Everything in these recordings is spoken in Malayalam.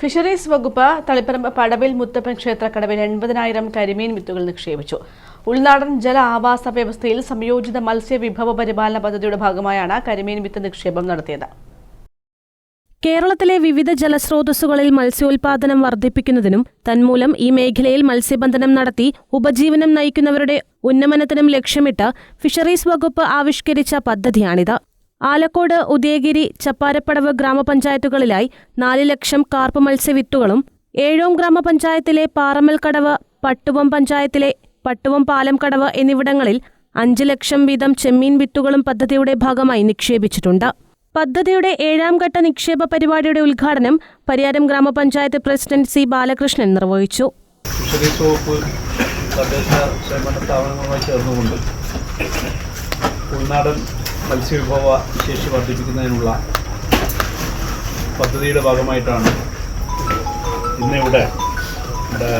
ഫിഷറീസ് വകുപ്പ് തളിപ്പറമ്പ് പടവിൽ മുത്തപ്പൻ ക്ഷേത്രക്കടവിൽ എൺപതിനായിരം കരിമീൻ വിത്തുകൾ നിക്ഷേപിച്ചു. ഉൾനാടൻ ജല ആവാസ വ്യവസ്ഥയിൽ സംയോജിത മത്സ്യ വിഭവ പരിപാലന പദ്ധതിയുടെ ഭാഗമായാണ് കരിമീൻ വിത്ത് നിക്ഷേപം നടത്തിയത്. കേരളത്തിലെ വിവിധ ജലസ്രോതസ്സുകളിൽ മത്സ്യോൽപാദനം വർദ്ധിപ്പിക്കുന്നതിനും തന്മൂലം ഈ മേഖലയിൽ മത്സ്യബന്ധനം നടത്തി ഉപജീവനം നയിക്കുന്നവരുടെ ഉന്നമനത്തിനും ലക്ഷ്യമിട്ട് ഫിഷറീസ് വകുപ്പ് ആവിഷ്കരിച്ച പദ്ധതിയാണിത്. ആലക്കോട് ഉദയഗിരി ചപ്പാരപ്പടവ് ഗ്രാമപഞ്ചായത്തുകളിലായി നാല് ലക്ഷം കാർപ്പ് മത്സ്യവിത്തുകളും ഏഴോം ഗ്രാമപഞ്ചായത്തിലെ പാറമൽക്കടവ് പട്ടുവം പഞ്ചായത്തിലെ പട്ടുവം പാലംകടവ് എന്നിവിടങ്ങളിൽ അഞ്ച് ലക്ഷം വീതം ചെമ്മീൻ വിത്തുകളും പദ്ധതിയുടെ ഭാഗമായി നിക്ഷേപിച്ചിട്ടുണ്ട്. പദ്ധതിയുടെ ഏഴാം ഘട്ട നിക്ഷേപ പരിപാടിയുടെ ഉദ്ഘാടനം പരിയാരം ഗ്രാമപഞ്ചായത്ത് പ്രസിഡന്റ് സി ബാലകൃഷ്ണൻ നിർവഹിച്ചു. തദ്ദേശ സ്ഥാപനങ്ങളുമായി ചേർന്നുകൊണ്ട് ഉൾനാടൻ മത്സ്യവിഭവ ശേഷി വർദ്ധിപ്പിക്കുന്നതിനുള്ള പദ്ധതിയുടെ ഭാഗമായിട്ടാണ് ഇന്നിവിടെ ഇവിടെ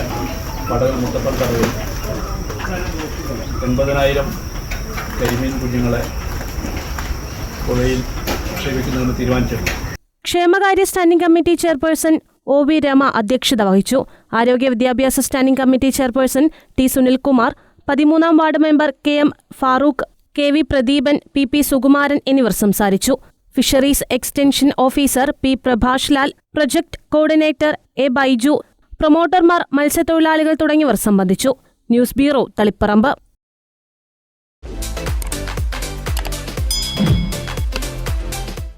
പടകൽ മുത്തപ്പൻ കടവിൽ എൺപതിനായിരം കരിമീൻ കുഞ്ഞുങ്ങളെ പുഴയിൽ നിക്ഷേപിക്കുന്നതിന് തീരുമാനിച്ചിട്ടുണ്ട്. ക്ഷേമകാര്യ standing committee chairperson O V Rama അധ്യക്ഷത വഹിച്ചു. ആരോഗ്യ വിദ്യാഭ്യാസ standing committee chairperson T Sunilkumar പതിമൂന്നാം ward member K M Farooq K V Pradeepan P P Sukumaran എന്നിവർ സംസാരിച്ചു. Fisheries extension officer P Prabhash Lal project coordinator A Baiju പ്രൊമോട്ടർമാർ മത്സ്യത്തൊഴിലാളികൾ തുടങ്ങിയവർ സംബന്ധിച്ചു. News bureau Taliparamba.